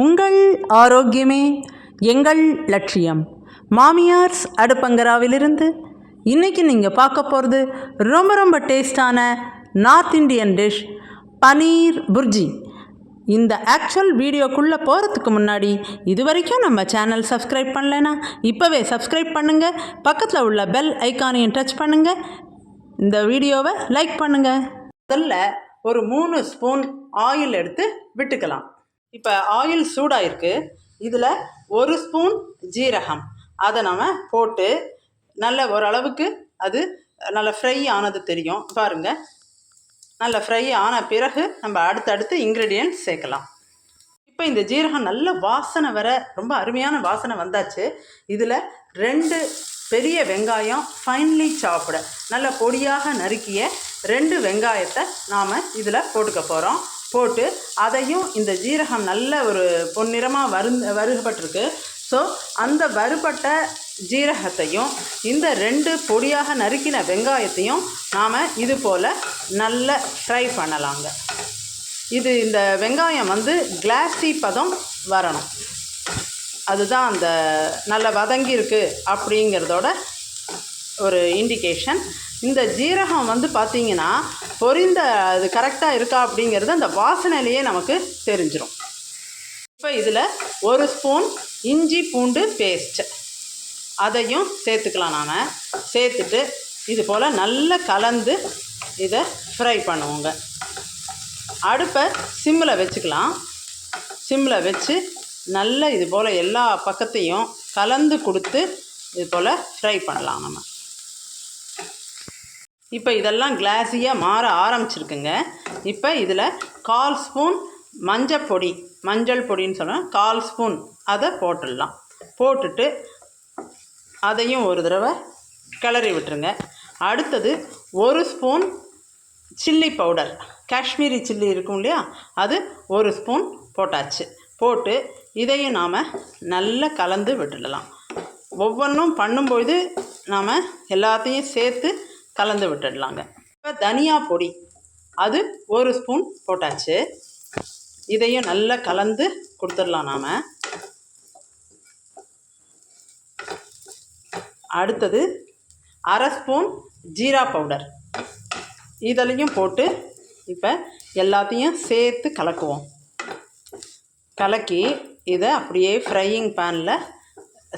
உங்கள் ஆரோக்கியமே எங்கள் லட்சியம். மாமியார்ஸ் அடுப்பங்கராவிலிருந்து இன்றைக்கி நீங்கள் பார்க்க போகிறது ரொம்ப ரொம்ப டேஸ்டான north Indian dish paneer bhurji. இந்த ஆக்சுவல் வீடியோக்குள்ளே போகிறதுக்கு முன்னாடி இது வரைக்கும் நம்ம சேனல் சப்ஸ்கிரைப் பண்ணலைன்னா இப்போவே சப்ஸ்கிரைப் பண்ணுங்கள் பக்கத்தில் உள்ள பெல் ஐக்கானையும் டச் பண்ணுங்கள் இந்த வீடியோவை லைக் பண்ணுங்கள் முதல்ல ஒரு மூணு ஸ்பூன் ஆயில் எடுத்து விட்டுக்கலாம். இப்போ ஆயில் சூடாயிருக்கு. இதில் ஒரு ஸ்பூன் ஜீரகம். அதை நம்ம போட்டு நல்ல ஓரளவுக்கு அது நல்ல ஃப்ரை ஆனது தெரியும். பாருங்கள் நல்ல ஃப்ரை ஆன பிறகு நம்ம அடுத்தடுத்து இன்க்ரீடியன்ட் சேர்க்கலாம். இப்போ இந்த ஜீரகம் நல்ல வாசனை வர ரொம்ப அருமையான வாசனை வந்தாச்சு. இதில் ரெண்டு பெரிய வெங்காயம் ஃபைன்லி சாப்பிட. நல்ல பொடியாக நறுக்கிய ரெண்டு வெங்காயத்தை நாம் இதில் போட்டுக்க போகிறோம் போட்டு அதையும் இந்த ஜீரகம் நல்ல ஒரு பொன்னிறமாக வரு வருகப்பட்டிருக்கு. ஸோ அந்த வறுபட்ட ஜீரகத்தையும் இந்த ரெண்டு பொடியாக நறுக்கின வெங்காயத்தையும் நாம் இது போல் நல்ல ஃப்ரை பண்ணலாங்க. இது இந்த வெங்காயம் வந்து கிளாஸி பதம் வரணும். அதுதான் அந்த நல்ல வதங்கியிருக்கு அப்படிங்கிறதோட ஒரு இண்டிகேஷன் இந்த ஜீரகம் வந்து பார்த்திங்கன்னா பொரிந்த அது கரெக்டாக இருக்கா அப்படிங்கிறது அந்த வாசனையிலேயே நமக்கு தெரிஞ்சிடும் இப்போ இதில் ஒரு ஸ்பூன் இஞ்சி பூண்டு பேஸ்ட் அதையும் சேர்த்துக்கலாம் நாம். சேர்த்துட்டு இது போல் நல்லா கலந்து இதை ஃப்ரை பண்ணுவோங்க. அடுப்பை சிம்மில் வச்சுக்கலாம். சிம்மில் வச்சு நல்ல இது போல் எல்லா பக்கத்தையும் கலந்து கொடுத்து இது போல் ஃப்ரை பண்ணலாம் நம்ம. இப்போ இதெல்லாம் கிளாஸியாக மாற ஆரம்பிச்சிருக்குங்க. இப்போ இதில் கால் ஸ்பூன் மஞ்சள் பொடி மஞ்சள் பொடின்னு சொன்னால் கால் ஸ்பூன் அதை போட்டுடலாம். போட்டுட்டு அதையும் ஒரு தடவை கிளறி விட்டுருங்க. அடுத்தது ஒரு spoon chilli powder. Kashmiri chilli இருக்கும் இல்லையா? அது ஒரு ஸ்பூன் போட்டாச்சு. போட்டு இதையும் நாம் நல்லா கலந்து விட்டுடலாம். ஒவ்வொன்றும் பண்ணும்பொழுது நாம் எல்லாத்தையும் சேர்த்து கலந்து விட்டுடலாங்க. இப்போ தனியா பொடி. அது ஒரு ஸ்பூன் போட்டாச்சு. இதையும் நல்லா கலந்து கொடுத்துடலாம் நாம். அடுத்தது அரை ஸ்பூன் ஜீரா பவுடர். இதலையும் போட்டு இப்போ எல்லாத்தையும் சேர்த்து கலக்குவோம். கலக்கி இதை அப்படியே ஃப்ரையிங் பேனில்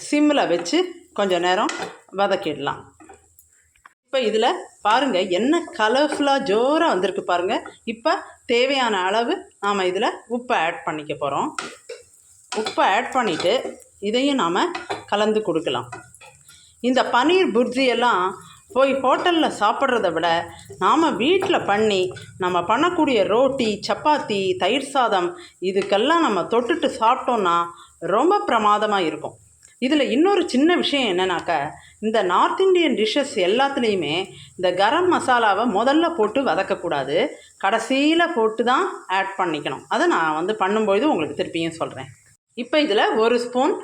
சிம்மில் வச்சு கொஞ்சம் நேரம் வதக்கிடலாம். இப்போ இதில் பாருங்கள் என்ன கலர்ஃபுல்லாக ஜோராக வந்திருக்கு பாருங்கள் இப்போ தேவையான அளவு நாம் இதில் உப்பை ஆட் பண்ணிக்க போகிறோம் உப்பை ஆட் பண்ணிவிட்டு இதையும் நாம் கலந்து கொடுக்கலாம். இந்த பன்னீர் புர்ஜி எல்லாம் போய் ஹோட்டலில் சாப்பிட்றத விட நாம் வீட்டில் பண்ணி நம்ம பண்ணக்கூடிய ரோட்டி சப்பாத்தி தயிர் சாதம் இதுக்கெல்லாம் நம்ம தொட்டுட்டு சாப்பிட்டோன்னா ரொம்ப பிரமாதமாக இருக்கும். இதில் இன்னொரு சின்ன விஷயம் என்னன்னாக்கா இந்த நார்த் இந்தியன் டிஷ்ஷஸ் எல்லாத்துலேயுமே இந்த கரம் மசாலாவை முதல்ல போட்டு வதக்கக்கூடாது. கடைசியில் போட்டு தான் ஆட் பண்ணிக்கணும். அதை நான் வந்து பண்ணும்பொழுது உங்களுக்கு திருப்பியும் சொல்கிறேன் இப்போ இதில் ஒரு ஸ்பூன்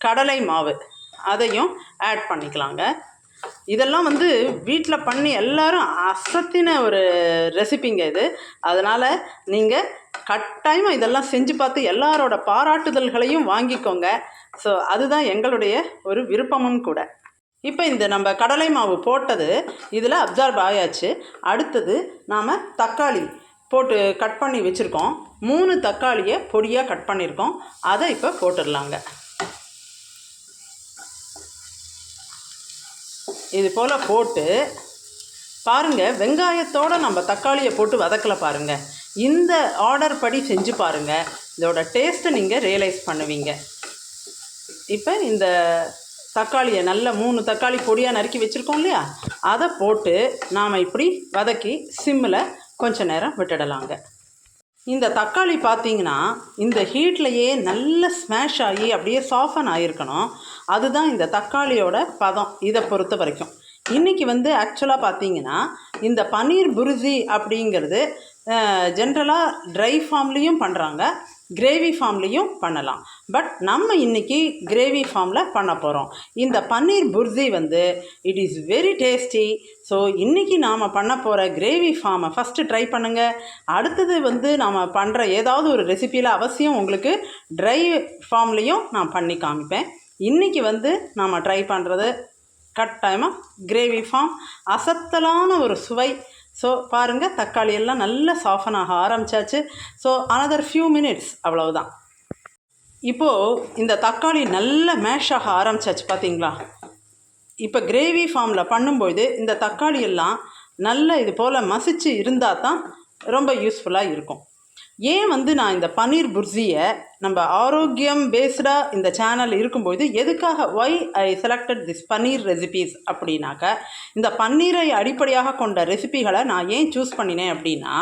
கடலை மாவு. அதையும் ஆட் பண்ணிக்கலாங்க. இதெல்லாம் வந்து வீட்டில் பண்ணி எல்லாரும் அசத்தின ஒரு ரெசிபிங்க இது. அதனால் நீங்கள் கட்டாயமாக இதெல்லாம் செஞ்சு பார்த்து எல்லாரோட பாராட்டுதல்களையும் வாங்கிக்கோங்க. ஸோ அதுதான் எங்களுடைய ஒரு விருப்பமும் கூட. இப்போ இந்த நம்ம கடலை மாவு போட்டது இதில் அப்சார்ப் ஆயாச்சு. அடுத்தது நாம் தக்காளி போட்டு கட் பண்ணி வச்சுருக்கோம். மூணு தக்காளியை பொடியாக கட் பண்ணியிருக்கோம் அதை இப்போ போட்டுடலாங்க. இது போல் போட்டு பாருங்கள் வெங்காயத்தோடு நம்ம தக்காளியை போட்டு வதக்கலை பாருங்கள் இந்த ஆர்டர் படி செஞ்சு பாருங்கள் இதோட டேஸ்ட்டை நீங்கள் ரியலைஸ் பண்ணுவீங்க. இப்போ இந்த தக்காளியை நல்ல மூணு தக்காளி பொடியாக நறுக்கி வச்சுருக்கோம் இல்லையா? அதை போட்டு நாம் இப்படி வதக்கி சிம்மில் கொஞ்சம் நேரம் விட்டுடலாங்க. இந்த தக்காளி பார்த்தீங்கன்னா இந்த ஹீட்லேயே நல்ல ஸ்மேஷ் ஆகி அப்படியே சாஃபன் ஆகிருக்கணும் அதுதான் இந்த தக்காளியோட பதம் இதை பொறுத்த வரைக்கும். இன்றைக்கி வந்து ஆக்சுவலாக பார்த்தீங்கன்னா இந்த பன்னீர் புருஜி அப்படிங்கிறது ஜென்ரலாக ட்ரை ஃபார்ம்லேயும் பண்ணுறாங்க கிரேவி ஃபார்ம்லேயும் பண்ணலாம். பட் நம்ம இன்னைக்கு கிரேவி ஃபார்மில் பண்ண போகிறோம் இந்த பன்னீர் புர்ஜி வந்து it is very tasty so இன்றைக்கி நாம் பண்ண போகிற கிரேவி ஃபார்மை ஃபஸ்ட்டு ட்ரை பண்ணுங்கள் அடுத்தது வந்து நாம் பண்ணுற ஏதாவது ஒரு ரெசிப்பியில் அவசியம் உங்களுக்கு ட்ரை ஃபார்ம்லேயும் நான் பண்ணி காமிப்பேன். இன்றைக்கி வந்து நாம் ட்ரை பண்ணுறது கட்டாயமாக கிரேவி ஃபார்ம் அசத்தலான ஒரு சுவை. ஸோ பாருங்கள் தக்காளி எல்லாம் நல்லா சாஃபன் ஆக ஆரம்பிச்சாச்சு. ஸோ அனதர் ஃபியூ மினிட்ஸ் அவ்வளவுதான். இப்போது இந்த தக்காளி நல்ல மேஷ் ஆக ஆரம்பிச்சாச்சு பார்த்தீங்களா இப்போ கிரேவி ஃபார்மில் பண்ணும்போது இந்த தக்காளி எல்லாம் நல்ல இது போல் மசிச்சு இருந்தால் தான் ரொம்ப யூஸ்ஃபுல்லாக இருக்கும். ஏன் வந்து நான் இந்த பன்னீர் புர்ஜியை நம்ம ஆரோக்கியம் பேஸ்டாக இந்த சேனல் இருக்கும்போது எதுக்காக why I selected this paneer recipes அப்படின்னாக்க இந்த பன்னீரை அடிப்படையாக கொண்ட ரெசிபிகளை நான் ஏன் சூஸ் பண்ணினேன் அப்படின்னா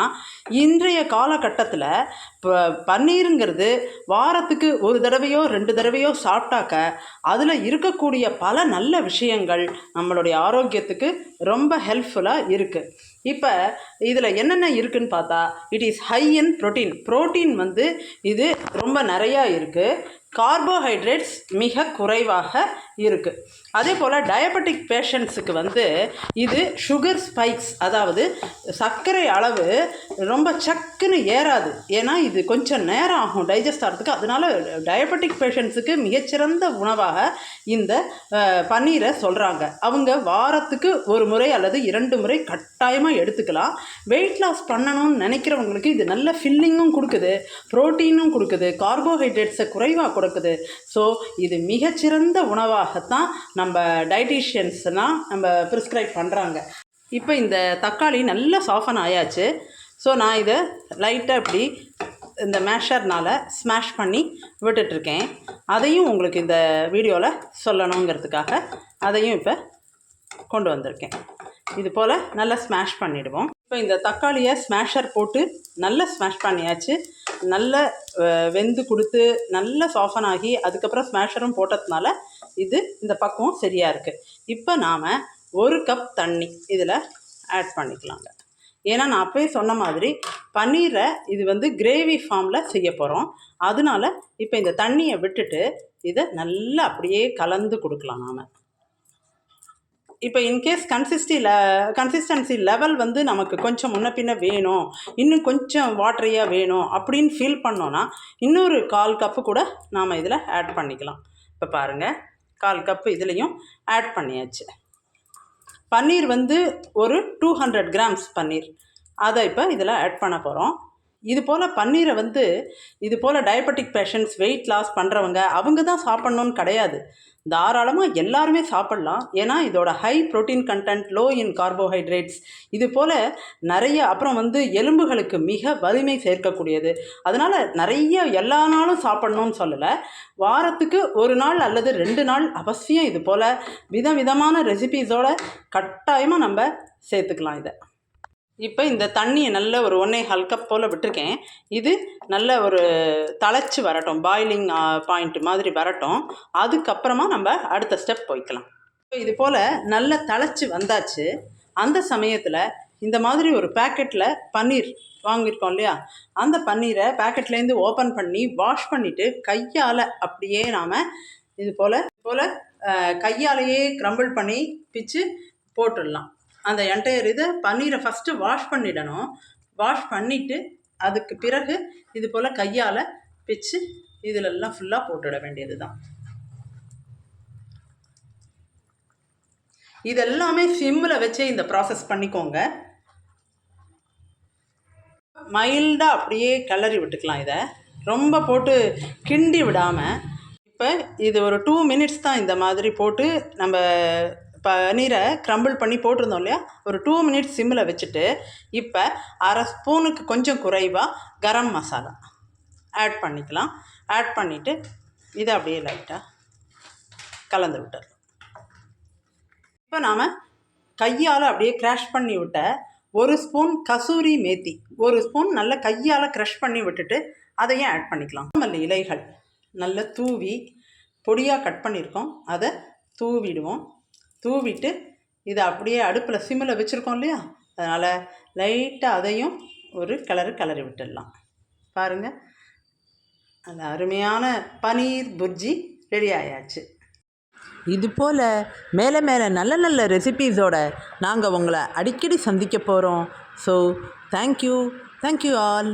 இன்றைய காலகட்டத்தில் இப்போ பன்னீருங்கிறது வாரத்துக்கு ஒரு தடவையோ ரெண்டு தடவையோ சாப்பிட்டாக்க அதில் இருக்கக்கூடிய பல நல்ல விஷயங்கள் நம்மளுடைய ஆரோக்கியத்துக்கு ரொம்ப ஹெல்ப்ஃபுல்லாக இருக்குது இப்போ இதில் என்னென்ன இருக்குன்னு பார்த்தா it is high in protein protein வந்து இது ரொம்ப நிறையா இருக்குது கார்போஹைட்ரேட்ஸ் மிக குறைவாக இருக்குது அதே போல் டயபெட்டிக் பேஷண்ட்ஸுக்கு வந்து இது சுகர் ஸ்பைக்ஸ் அதாவது சர்க்கரை அளவு ரொம்ப சக்குன்னு ஏறாது. ஏன்னா இது கொஞ்சம் நேரம் ஆகும் டைஜஸ்ட் ஆகிறதுக்கு அதனால் டயபெட்டிக் பேஷண்ட்ஸுக்கு மிகச்சிறந்த உணவாக இந்த பன்னீரை சொல்கிறாங்க அவங்க வாரத்துக்கு ஒரு முறை அல்லது இரண்டு முறை கட்டாயமாக எடுத்துக்கலாம். வெயிட் லாஸ் பண்ணணும்னு நினைக்கிறவங்களுக்கு இது நல்ல ஃபில்லிங்கும் கொடுக்குது ப்ரோட்டீனும் கொடுக்குது. கார்போஹைட்ரேட்ஸை குறைவாக கொடுக்குது. ஸோ இது மிகச்சிறந்த உணவாகத்தான் நம்ம டயட்டீஷியன்ஸ்னால் நம்ம ப்ரிஸ்கிரைப் பண்ணுறாங்க இப்போ இந்த தக்காளி நல்லா சாஃபன் ஆயாச்சு. ஸோ நான் இதை லைட்டாக இப்படி இந்த மேஷர்னால் ஸ்மாஷ் பண்ணி விட்டுட்ருக்கேன் அதையும் உங்களுக்கு இந்த வீடியோவில் சொல்லணுங்கிறதுக்காக அதையும் இப்போ கொண்டு வந்திருக்கேன். இது போல் நல்லா ஸ்மாஷ் பண்ணிவிடுவோம் இப்போ இந்த தக்காளியை ஸ்மாஷர் போட்டு நல்லா ஸ்மாஷ் பண்ணியாச்சு. நல்ல வெந்து கொடுத்து நல்ல சாஃபன் ஆகி அதுக்கப்புறம் ஸ்மாஷரும் போட்டதுனால இது இந்த பக்கம் சரியாக இருக்குது இப்போ நாம் ஒரு கப் தண்ணி இதில் ஆட் பண்ணிக்கலாங்க. ஏன்னா நான் அப்போயே சொன்ன மாதிரி பன்னீரை இது வந்து கிரேவி ஃபார்மில் செய்ய போகிறோம் அதனால இப்போ இந்த தண்ணியை விட்டுட்டு இதை நல்லா அப்படியே கலந்து கொடுக்கலாம் நாம். இப்போ இன்கேஸ் கன்சிஸ்டி ல கன்சிஸ்டன்சி லெவல் வந்து நமக்கு கொஞ்சம் முன்ன பின்ன வேணும். இன்னும் கொஞ்சம் வாட்டரியாக வேணும் அப்படின்னு ஃபீல் பண்ணோன்னா இன்னொரு கால் கப்பு கூட நாம் இதில் ஆட் பண்ணிக்கலாம். இப்போ பாருங்கள் கால் கப்பு இதுலேயும் ஆட் பண்ணியாச்சு. பன்னீர் வந்து ஒரு டூ ஹண்ட்ரட் கிராம்ஸ் பன்னீர். அதை இப்போ இதில் ஆட் பண்ண போகிறோம் இது போல் பன்னீரை வந்து இது போல் டயபெட்டிக் பேஷண்ட்ஸ் வெயிட் லாஸ் பண்ணுறவங்க அவங்க தான் சாப்பிட்ணுன்னு கிடையாது. தாராளமாக எல்லாருமே சாப்பிட்லாம். ஏன்னா இதோட high protein content low in carbohydrates இது போல் நிறைய அப்புறம் வந்து எலும்புகளுக்கு மிக வலிமை சேர்க்கக்கூடியது. அதனால் நிறைய எல்லா நாளும் சாப்பிட்ணுன்னு சொல்லலை. வாரத்துக்கு ஒரு நாள் அல்லது ரெண்டு நாள் அவசியம் இது போல். விதவிதமான ரெசிபீஸோட கட்டாயமாக நம்ம சேர்த்துக்கலாம் இதை. இப்போ இந்த தண்ணியை நல்ல ஒரு ஒன்றே ஹல்கப் கப் போல் விட்டுருக்கேன். இது நல்ல ஒரு தழைச்சி வரட்டும். பாயிலிங் பாயிண்ட் மாதிரி வரட்டும். அதுக்கப்புறமா நம்ம அடுத்த ஸ்டெப் போய்க்கலாம். இப்போ இது போல் நல்ல தழைச்சி வந்தாச்சு. அந்த சமயத்தில் இந்த மாதிரி ஒரு பேக்கெட்டில் பன்னீர் வாங்கியிருக்கோம் இல்லையா? அந்த பன்னீரை பேக்கெட்லேருந்து ஓப்பன் பண்ணி வாஷ் பண்ணிவிட்டு கையால் அப்படியே நாம் இது போல் இது போல் கையாலேயே க்ரம்பிள் பண்ணி பிச்சு போட்டுடலாம். அந்த என்டையர் இதை பன்னீரை ஃபஸ்ட்டு வாஷ் பண்ணிடணும். வாஷ் பண்ணிவிட்டு அதுக்கு பிறகு இது போல் கையால் பிச்சு இதிலெல்லாம் ஃபுல்லாக போட்டுட வேண்டியது தான் இதெல்லாமே சிம்மில் வச்சே இந்த ப்ராசஸ் பண்ணிக்கோங்க. மைல்டாக அப்படியே கிளறி விட்டுக்கலாம் இதை. ரொம்ப போட்டு கிண்டி விடாமல் இப்போ இது ஒரு டூ மினிட்ஸ் தான் இந்த மாதிரி போட்டு நம்ம பன்னீரை க்ரம்பிள் பண்ணி போட்டிருந்தோம் இல்லையா? ஒரு டூ மினிட்ஸ் சிம்மில் வச்சுட்டு இப்போ அரை ஸ்பூனுக்கு கொஞ்சம் குறைவாக கரம் மசாலா ஆட் பண்ணிக்கலாம். ஆட் பண்ணிவிட்டு இதை அப்படியே லைட்டாக கலந்து விட்டுறலாம். இப்போ நாம் கையால் அப்படியே க்ராஷ் பண்ணி விட்ட ஒரு ஸ்பூன் கசூரி மேத்தி ஒரு ஸ்பூன் நல்ல கையால் க்ரஷ் பண்ணி விட்டுட்டு அதையும் ஆட் பண்ணிக்கலாம். மல்லி இலைகள் நல்ல தூவி பொடியாக கட் பண்ணியிருக்கோம். அதை தூவிடுவோம். தூவிட்டு இதை அப்படியே அடுப்பில் சிம்மில் வச்சுருக்கோம் இல்லையா? அதனால் லைட்டாக அதையும் ஒரு கலரு கலரி விட்டுடலாம். பாருங்கள் அந்த அருமையான பனீர் புர்ஜி ரெடி ஆயாச்சு. இது போல் மேலே மேலே நல்ல நல்ல ரெசிபீஸோட நாங்கள் உங்களை அடிக்கடி சந்திக்க போகிறோம் ஸோ தேங்க்யூ தேங்க்யூ ஆல்